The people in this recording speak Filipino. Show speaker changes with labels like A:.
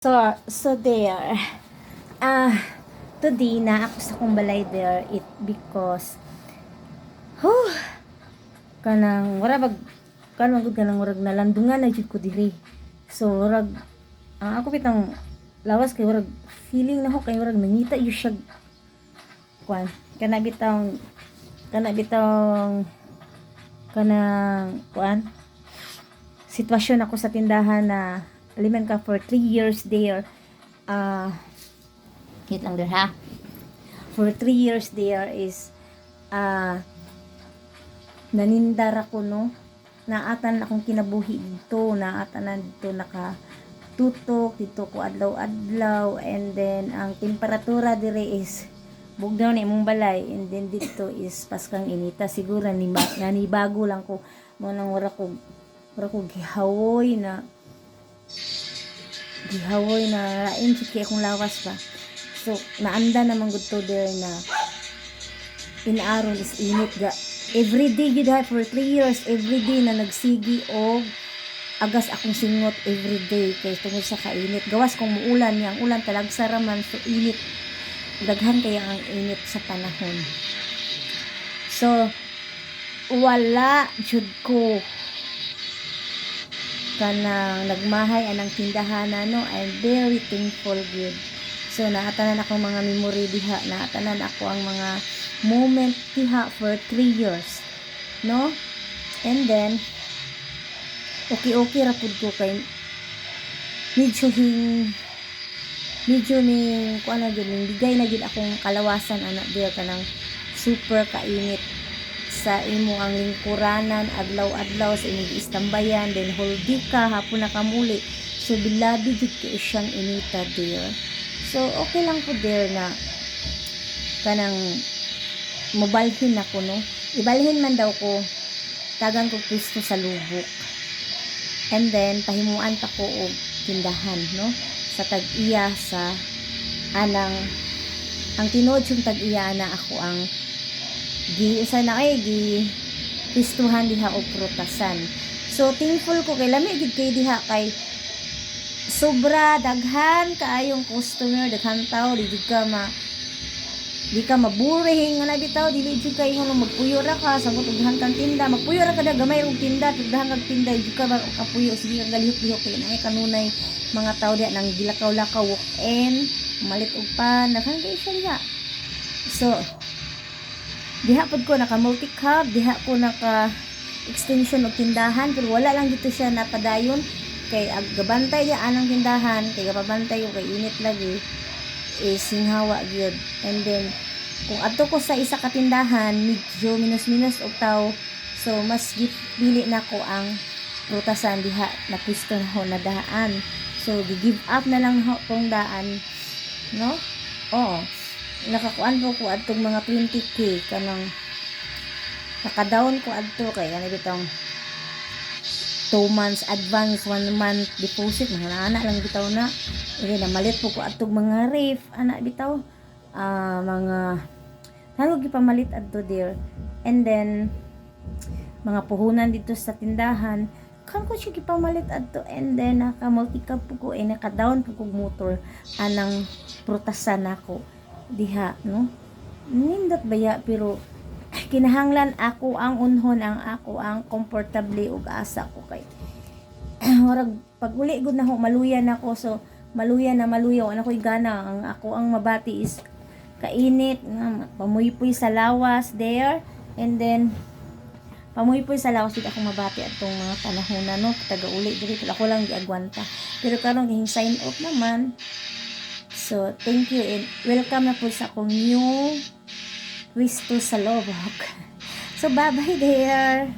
A: So, so there. Ah, today na ako sa kong balay there it because huh, kanang wala bag kanang gud kanang murag nalandungan na jud ko diri. So, murag ang ako bitang lawas kay murag feeling na ko kay murag nangita yu siya kwan kana bitang kana bitang kanang kwan sitwasyon ako sa tindahan na aliman ka for 3 years there. Uh, wait lang there ha for 3 years there is uh, nanindar ako no? Naatan akong kinabuhi dito. Naatan na dito naka tutok dito ko adlaw-adlaw. And then ang temperatura dire is bugnaw na imong balay. And then dito is paskang inita. Siguro ni nanibago lang ko. Mo nang ko wala ko gihawoy na gihawoy na lain si kaya akong lawas ba? So naanda naman gud to there na inaron is init ga. Every day gid for 3 years every day na nagsigi og agas akong singot every day kay tungod sa kainit. Gawas kung muulan niya ulan talagsa raman so init. Daghan kaya ang init sa panahon. So wala jud ko kanang nagmahay anang tindahan no I'm very thankful good. So naatanan ako mga memory diha. Naatanan ako ang mga moment diha for 3 years no? And then okay okay ra pud ko kay medyo hing medyo ni kuan na gyud bigay na gyud akong kalawasan anak diya kanang super kainit sa imo ang lingkuranan adlaw-adlaw sa imong istambayan then holdi ka hapon na kamuli so bilabi jud kay siyang inita there so okay lang po there na kanang mobalhin ako no? Ibalhin man daw ko tagan ko pwesto sa lubok. And then pahimuan pa ko og tindahan no? Sa tag-iya sa anang ang tinuod yung tag-iya na ako ang gi usa na ay gi pistuhan diha og prutasan so thankful ko kay lami gid kay diha kay sobra daghan kaayong customer daghan tao di ka ma di ka maburing nga na bitaw dili jud kay ngono magpuyo ra ka sa daghan kang tinda magpuyo ra ka da gamay og tinda daghan kang tinda jud ka ba kapuyo sige kang galihok-lihok kay nay kanunay mga tao diha nang gilakaw-lakaw walk in malit og pan daghan kay siya so diha pod ko naka multi cab diha ko naka extension og tindahan pero wala lang dito siya napadayon. Kay ag gabantay di anang tindahan kay gabantay kay init lagi is sinhawa gyud. And then kung adto ko sa isa ka tindahan medyo minus-minus og tao so mas gipili na ko ang prutasan diha na pwesto ho na daan. So gi-give up na lang ho tong daan no? Oo nakakuan po ko adtong mga 20k kanang naka-down ko adto kay ano bitong 2 months advance 1 month deposit. Mga ana lang bitaw na. Hindi na malit po ko atong mga ref ana bitaw. Ah mga ano gipamalit adto there and then mga puhunan dito sa tindahan. Kan ko siya gipamalit adto and then naka multi-cab po ko eh naka down po ko motor. Anang prutasan nako diha no? Nindot baya pero kinahanglan ako ang unhon ang ako ang komportable ug asa ko kay. Murag pag uli gud na ho maluya na ako so maluya na maluya wala ko'y gana. Ang ako ang mabati is kainit pamuypoy sa lawas there and then pamuypoy sa lawas dito ako mabati atong mga panahon na no? Taga uli diri ako lang giagwanta. Pero karon gihing sign off naman So, thank you and welcome na po sa akong new Wisto sa Lobok. So, bye-bye there.